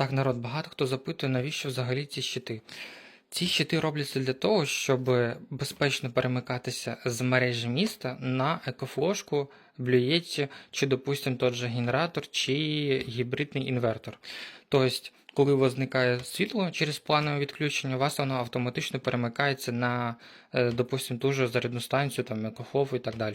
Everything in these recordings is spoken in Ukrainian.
Так, народ, багато хто запитує, навіщо взагалі ці щити. Ці щити робляться для того, щоб безпечно перемикатися з мережі міста на екофлошку, блюєті, чи, допустимо, тот же генератор, чи гібридний інвертор. Тобто, вас зникає світло через планове відключення, у вас воно автоматично перемикається на, е, допустимо, ту же зарядну станцію, там, екофлов і так далі.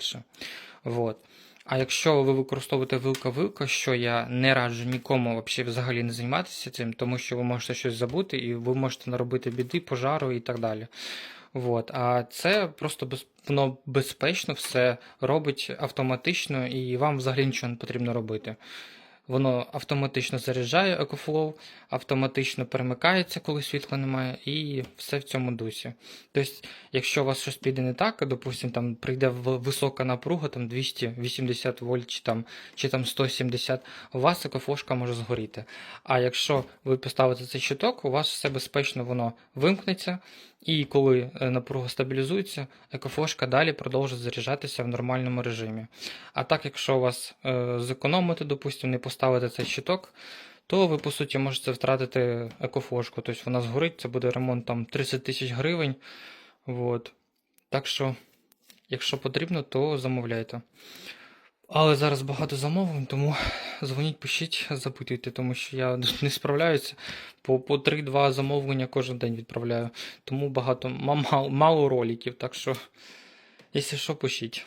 Вот. А якщо ви використовуєте вилка-вилка, що я не раджу нікому взагалі не займатися цим, тому що ви можете щось забути і ви можете наробити біди, пожару і так далі. Вот. А це просто без, воно безпечно все робить автоматично і вам взагалі нічого не потрібно робити. Воно автоматично заряджає екофлоу, автоматично перемикається, коли світла немає, і все в цьому дусі. Тобто, якщо у вас щось піде не так, допустим, там прийде висока напруга, там 280 вольт чи там, чи там 170, у вас екофлошка може згоріти. А якщо ви поставите цей щиток, у вас все безпечно воно вимкнеться, і коли е, напруга стабілізується, екофлошка далі продовжить заряджатися в нормальному режимі. А так, якщо у вас е, зекономити, допустимо, не поставити цей щиток, то ви, по суті, можете втратити екофлошку. Тобто вона згорить, це буде ремонт там 30 тисяч гривень. Вот. Так що, якщо потрібно, то замовляйте. Але зараз багато замовлень, тому дзвоніть, пишіть, запитуйте, тому що я не справляюся. По, по 3-2 замовлення кожен день відправляю. Тому багато, мало, мало роликів. Так що, якщо що, пишіть.